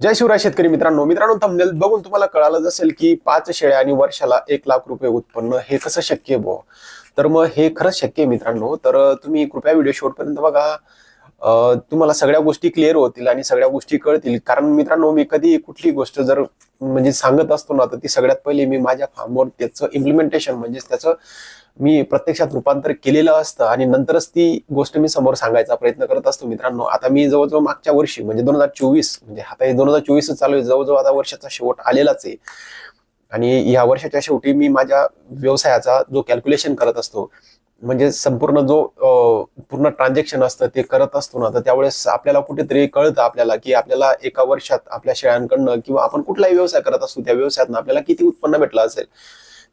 जय शिवराय शेतकरी मित्रांनो. मित्रांनो थंबनेल बघून तुम्हाला कळालं असेल की पाच शेळ्या आणि वर्षाला एक लाख रुपये उत्पन्न हे कसं शक्य बो तर मग हे खरंच शक्य आहे मित्रांनो. तर तुम्ही कृपया व्हिडिओ शेवटपर्यंत बघा. तुम्हाला सगळ्या गोष्टी क्लिअर होतील आणि सगळ्या गोष्टी कळतील. कारण मित्रांनो मी कधी कुठली गोष्ट जर म्हणजे सांगत असतो ना तर ती सगळ्यात पहिले मी माझ्या फार्मवर त्याचं इम्प्लिमेंटेशन म्हणजेच त्याचं मी प्रत्यक्षात रूपांतर केलेलं असतं आणि नंतरच ती गोष्ट मी समोर सांगायचा प्रयत्न करत असतो मित्रांनो. आता मी जवळजवळ मागच्या वर्षी म्हणजे दोन हजार चोवीस म्हणजे आता हे दोन हजार चोवीस चालू आहे जवळजवळ आता वर्षाचा शेवट आलेलाच आहे. आणि या वर्षाच्या शेवटी मी माझ्या व्यवसायाचा जो कॅल्क्युलेशन करत असतो म्हणजे संपूर्ण जो पूर्ण ट्रान्झॅक्शन असतं ते करत असतो ना तर त्यावेळेस आपल्याला कुठेतरी कळतं आपल्याला की आपल्याला एका वर्षात आपल्या शेळ्यांकडनं किंवा आपण कुठलाही व्यवसाय करत असतो त्या व्यवसायातनं आपल्याला किती उत्पन्न भेटलं असेल.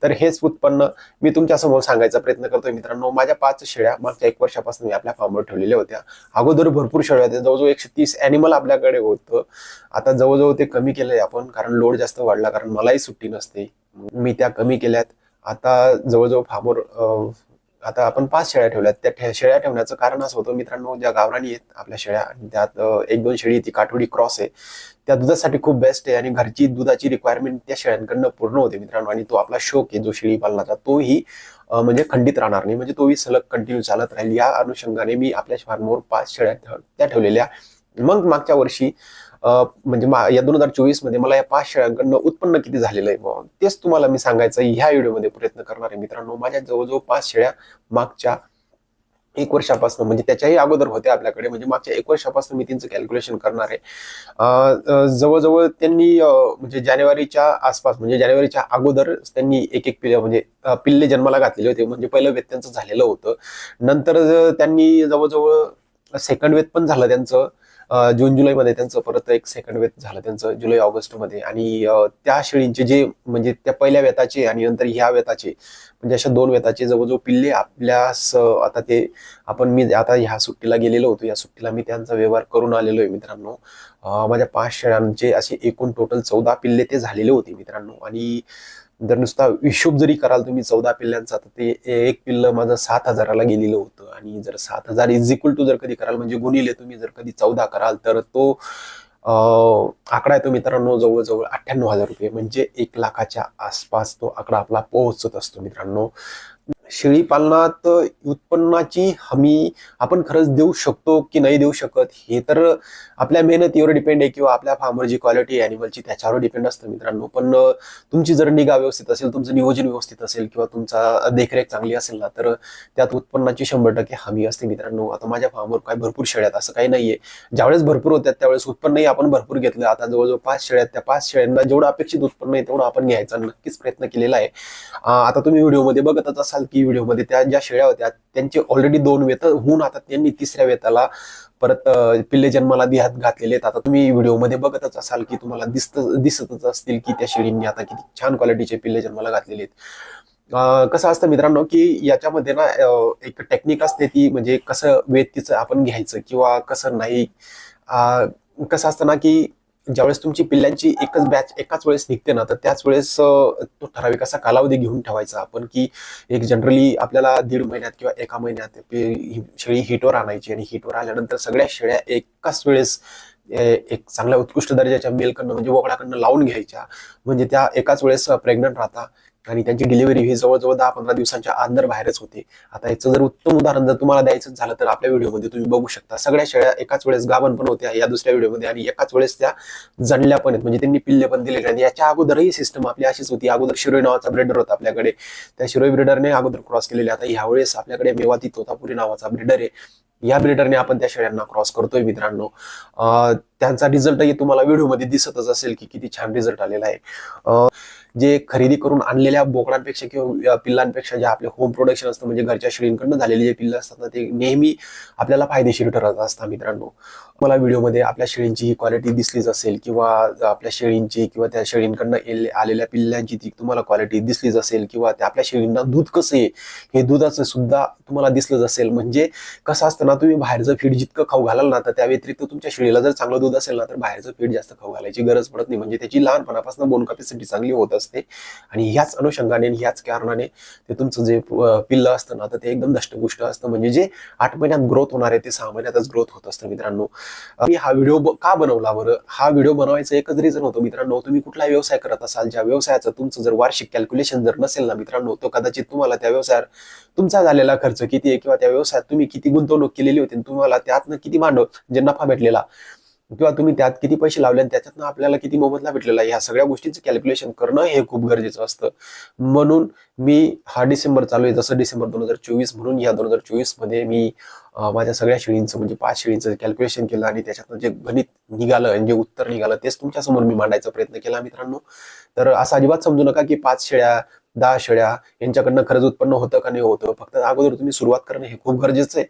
तर हेच उत्पन्न मी तुमच्यासमोर सांगायचा प्रयत्न करतोय मित्रांनो. माझ्या पाच शेळ्या मागच्या एक वर्षापासून मी आपल्या फार्मवर ठेवलेल्या होत्या. अगोदर भरपूर शेळ्या होत्या. जवळजवळ एकशे तीस अॅनिमल आपल्याकडे होतं. आता जवळजवळ ते कमी केलंय आपण कारण लोड जास्त वाढला कारण मलाही सुट्टी नसते. मी त्या कमी केल्यात. आता जवळजवळ फार्मवर आता आपण पाच शेळ्या ठेवल्यात. त्या शेळ्या ठेवण्याचं कारण असं होतं मित्रांनो ज्या गावराणी आहेत आपल्या शेळ्या आणि त्यात एक दोन शेळी ती काठोडी क्रॉस आहे. त्या दुधासाठी खूप बेस्ट आहे आणि घरची दुधाची रिक्वायरमेंट त्या शेळ्यांकडनं पूर्ण होते मित्रांनो. आणि तो आपला शोक आहे जो शेळी पालनाचा तोही म्हणजे खंडित राहणार नाही. म्हणजे तोही सलग कंटिन्यू चालत राहील. या अनुषंगाने मी आपल्या फार्मवर पाच शेळ्या ठेव- त्या ठेवलेल्या. मग मागच्या वर्षी म्हणजे मा- या दोन हजार चोवीसमध्ये मला या पाच शेळ्यांकडनं उत्पन्न किती झालेलं आहे तेच तुम्हाला मी सांगायचं ह्या व्हिडिओमध्ये प्रयत्न करणार आहे मित्रांनो. माझ्या जवळजवळ पाच शेळ्या मागच्या एक वर्षापासून म्हणजे त्याच्याही अगोदर होते आपल्याकडे. म्हणजे मागच्या एक वर्षापासून मी त्यांचं कॅल्क्युलेशन करणार आहे. जवळजवळ त्यांनी म्हणजे जानेवारीच्या आसपास म्हणजे जानेवारीच्या अगोदर त्यांनी एक एक पिल्ले म्हणजे पिल्ले जन्माला घातलेले होते. म्हणजे पहिलं वेत त्यांचं झालेलं होतं. नंतर त्यांनी जवळजवळ सेकंड वेत पण झालं त्यांचं. जून जुलैमध्ये त्यांचं परत एक सेकंड वेत झालं त्यांचं जुलै ऑगस्टमध्ये. आणि त्या शेळींचे जे म्हणजे त्या पहिल्या वेताचे आणि नंतर ह्या वेताचे म्हणजे अशा दोन वेताचे जवळजवळ पिल्ले आपल्यास आता ते आपण मी आता ह्या सुट्टीला गेलेलो होतो. या सुट्टीला मी त्यांचा व्यवहार करून आलेलो आहे मित्रांनो माझ्या पाच शेळ्यांचे असे एकूण टोटल चौदा पिल्ले ते झालेले होते मित्रांनो. आणि जर नुसता हिशोब जरी कराल तुम्ही चौदा पिल्ल्यांचा तर ते एक पिल्ल माझं सात हजाराला गेलेलं होतं. आणि जर सात हजार इज इक्वल टू जर कधी कराल म्हणजे गुणिले तुम्ही जर कधी चौदा कराल तर तो आकडा येतो मित्रांनो जवळजवळ अठ्ठ्याण्णव हजार रुपये. म्हणजे एक लाखाच्या आसपास तो आकडा आपला पोहोचत असतो मित्रांनो. शेळी पालनात उत्पन्नाची हमी आपण खरंच देऊ शकतो की नाही देऊ शकत हे तर आपल्या मेहनतीवर डिपेंड आहे किंवा आपल्या फार्मरची क्वालिटी अॅनिमलची त्याच्यावर डिपेंड असतं मित्रांनो. पण तुमची जर निगा व्यवस्थित असेल तुमचं नियोजन व्यवस्थित असेल किंवा तुमचा देखरेख चांगली असेल ना तर त्यात उत्पन्नाची शंभर टक्के हमी असते मित्रांनो. आता माझ्या फार्मवर काय भरपूर शेळ्या आहेत असं काही नाहीये. ज्यावेळेस भरपूर होत्या त्यावेळेस उत्पन्नही आपण भरपूर घेतलं. आता जवळजवळ पाच शेळ्यात त्या पाच शेळ्यांना जेवढं अपेक्षित उत्पन्न आहे तेवढं आपण घ्यायचा नक्कीच प्रयत्न केलेला आहे. आता तुम्ही व्हिडिओमध्ये बघतच असाल की व्हिडिओमध्ये त्या ज्या शेळ्या होत्या त्यांचे ऑलरेडी दोन वेत होऊन आता त्यांनी तिसऱ्या वेताला परत पिल्ले जन्माला दिहात घातलेले आहेत. आता तुम्ही व्हिडिओमध्ये बघतच असाल की तुम्हाला दिसत दिसतच असतील की त्या शेळींनी आता किती छान क्वालिटीचे पिल्ले जन्माला घातलेले आहेत. कसं असतं मित्रांनो की याच्यामध्ये ना एक टेक्निक असते ती म्हणजे कसं वेत तिचं आपण घ्यायचं किंवा कसं नाही. कसं असतं ना की ज्यावेळेस तुमची पिल्ल्यांची एकच बॅच एकाच वेळेस निघते ना तर त्याच वेळेस तो ठराविक असा कालावधी घेऊन ठेवायचा आपण की एक जनरली आपल्याला दीड महिन्यात किंवा एका महिन्यात ही शेळी हिटवर आणायची आणि हिटवर आल्यानंतर सगळ्या शेळ्या एकाच वेळेस एक चांगल्या उत्कृष्ट दर्जाच्या मेलकडनं म्हणजे वगळाकडनं लावून घ्यायच्या. म्हणजे त्या एकाच वेळेस प्रेग्नंट राहता. आणि त्यांची डिलिव्हरी ही जवळजवळ दहा पंधरा दिवसांच्या अंदर बाहेरच होते. आता याचं जर उत्तम उदाहरण जर तुम्हाला द्यायचं झालं तर आपल्या व्हिडिओमध्ये तुम्ही बघू शकता. सगळ्या शेळ्या एकाच वेळेस गाभण पण होत्या या दुसऱ्या व्हिडिओमध्ये आणि एकाच वेळेस त्या जणल्या पण आहेत. म्हणजे त्यांनी पिल्ले पण दिले आणि याच्या अगोदरही सिस्टम आपली अशीच होती. अगोदर शिरोई नावाचा ब्रेडर होता आपल्याकडे. त्या शिरोई ब्रिडरने अगोदर क्रॉस केलेले आता ह्यावेळेस आपल्याकडे मेवाती तोतापुरी नावाचा ब्रेडर आहे. या ब्रिडरने आपण त्या शेळ्यांना क्रॉस करतोय मित्रांनो. अं, त्यांचा रिझल्टही तुम्हाला व्हिडिओमध्ये दिसतच असेल की किती छान रिझल्ट आलेला आहे. जे खरेदी करून आणलेल्या बोकडांपेक्षा किंवा पिल्लांपेक्षा जे आपले होम प्रोडक्शन असतं म्हणजे घरच्या शेळींकडनं झालेले जे पिल्लं असतात ना ते नेहमी आपल्याला फायदेशीर ठरत असतात मित्रांनो. मला व्हिडिओमध्ये आपल्या शेळींची ही क्वालिटी दिसलीच असेल किंवा आपल्या शेळींची किंवा त्या शेळींकडनं आलेल्या पिल्ल्यांची ती तुम्हाला क्वालिटी दिसलीच असेल किंवा त्या आपल्या शेळींना दूध कसं आहे हे दुधाचं सुद्धा तुम्हाला दिसलंच असेल. म्हणजे कसं असतं ना तुम्ही बाहेरचं फीड जितकं खाऊ घालाल ना तर त्या व्यतिरिक्त तुमच्या शेळीला जर चांगलं दूध असेल ना तर बाहेरचं फीड जास्त खाऊ घालायची गरज पडत नाही. म्हणजे त्याची लहानपणापासून बोन कॅपॅसिटी चांगली होत असते. आणि ह्याच अनुषंगाने आणि ह्याच कारणाने ते तुमचं जे अं, पिल्लं असतं ना तर ते एकदम दष्टपुष्ट असतं. म्हणजे जे आठ महिन्यात ग्रोथ होणार आहे ते सहा महिन्यातच ग्रोथ होत असतं मित्रांनो. मी हा व्हिडिओ का बनवला बरं? हा व्हिडिओ बनवायचं एकच रिझन होतं मित्रांनो. तुम्ही कुठला व्यवसाय करत असाल ज्या व्यवसायाचं तुमचं जर वार्षिक कॅल्क्युलेशन जर नसेल ना मित्रांनो तो कदाचित तुम्हाला त्या व्यवसायात तुमचा झालेला खर्च किती आहे किंवा त्या व्यवसायात तुम्ही किती गुंतवणूक केलेली होती आणि तुम्हाला त्यातनं किती भांडवल म्हणजे नफा भेटलेला किंवा तुम्ही त्यात किती पैसे लावले आणि त्याच्यातनं आपल्याला किती मोबदला भेटलेला ह्या सगळ्या गोष्टींचं कॅल्क्युलेशन करणं हे खूप गरजेचं असतं. म्हणून मी हा डिसेंबर चालू आहे जसं डिसेंबर दोन हजार चोवीस म्हणून या दोन हजार चोवीसमध्ये मी माझ्या सगळ्या शेळींचं म्हणजे पाच शेळींचं कॅल्क्युलेशन केलं आणि त्याच्यातनं जे गणित निघालं आणि जे उत्तर निघालं तेच तुमच्यासमोर मी मांडायचा प्रयत्न केला मित्रांनो. तर असं अजिबात समजू नका की पाच शेळ्या दहा शेळ्या यांच्याकडनं खरंच उत्पन्न होतं का नाही होतं. फक्त अगोदर तुम्ही सुरुवात करणं हे खूप गरजेचं आहे.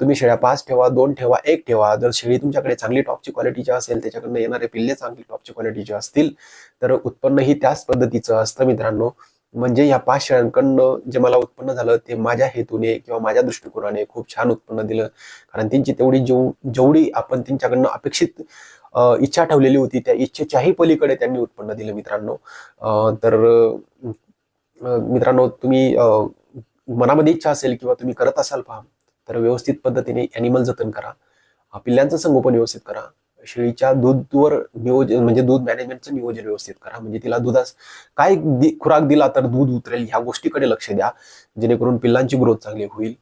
तुम्ही शेळ्या पाच ठेवा दोन ठेवा एक ठेवा. जर शेळी तुमच्याकडे चांगली टॉपची क्वालिटीची असेल त्याच्याकडनं येणारे पिल्ले चांगली टॉपची क्वालिटीचे असतील तर उत्पन्नही त्याच पद्धतीचं असतं मित्रांनो. म्हणजे या पाच शेळ्यांकडनं जे मला उत्पन्न झालं ते माझ्या हेतूने किंवा माझ्या दृष्टिकोनाने खूप छान उत्पन्न दिलं. कारण त्यांची तेवढी जेव जेवढी आपण त्यांच्याकडनं अपेक्षित इच्छा ठेवलेली होती त्या इच्छेच्याही पलीकडे त्यांनी उत्पन्न दिलं मित्रांनो. तर मित्रांनो तुम्ही मनामध्ये इच्छा असेल किंवा तुम्ही करत असाल पहा तर व्यवस्थित पद्धतीने अॅनिमल जतन करा. पिल्ल्यांचं पिल्लांचं संगोपन व्यवस्थित करा. शेळीच्या दूधवर नियोजन म्हणजे दूध मॅनेजमेंटचं नियोजन व्यवस्थित करा. म्हणजे तिला दुधास काय दि- खुराक दिला तर दूध उतरेल ह्या गोष्टीकडे लक्ष द्या. जेणेकरून पिल्लांची ग्रोथ चांगली होईल.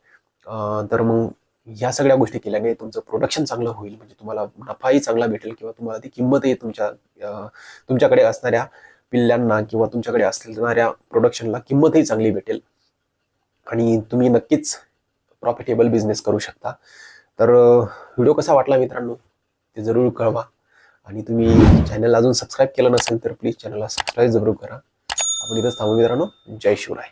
तर मग ह्या सगळ्या गोष्टी केल्याने तुमचं प्रोडक्शन चांगलं होईल. म्हणजे तुम्हाला नफाही चांगला भेटेल किंवा तुम्हाला ती किंमतही तुमच्या तुमच्याकडे असणाऱ्या पिल्ल्यांना किंवा तुमच्याकडे असणाऱ्या प्रोडक्शनला किंमतही चांगली भेटेल. आणि तुम्ही नक्कीच प्रॉफिटेबल बिझनेस करू शकता. तर व्हिडिओ कसा वाटला मित्रांनो? ते जरूर कळवा. आणि तुम्ही चॅनल अजून सबस्क्राईब केलं नसेल तर प्लीज चॅनलला सबस्क्राईब जरूर करा. आपण इथंच थांबू मित्रांनो. जय शिवराय.